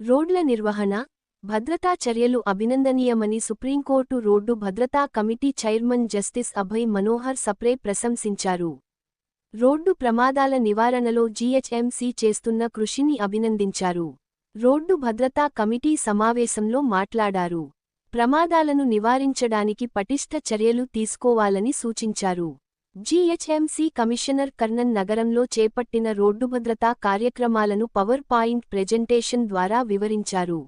రోడ్ల నిర్వహణ భద్రతా చర్యలు అభినందనీయమని సుప్రీంకోర్టు రోడ్డు భద్రతా committee chairman justice Abhay Manohar Sapre ప్రశంసించారు. రోడ్డు ప్రమాదాల నివారణలో జీహెచ్ఎంసీ చేస్తున్న కృషిని అభినందించారు. రోడ్డు భద్రతా కమిటీ సమావేశంలో మాట్లాడారు. ప్రమాదాలను నివారించడానికి పటిష్ట చర్యలు తీసుకోవాలని సూచించారు. జీహెచ్ఎంసీ కమిషనర్ కర్నన్ నగరంలో చేపట్టిన రోడ్డు భద్రతా కార్యక్రమాలను పవర్ పాయింట్ ప్రెజెంటేషన్ ద్వారా వివరించారు.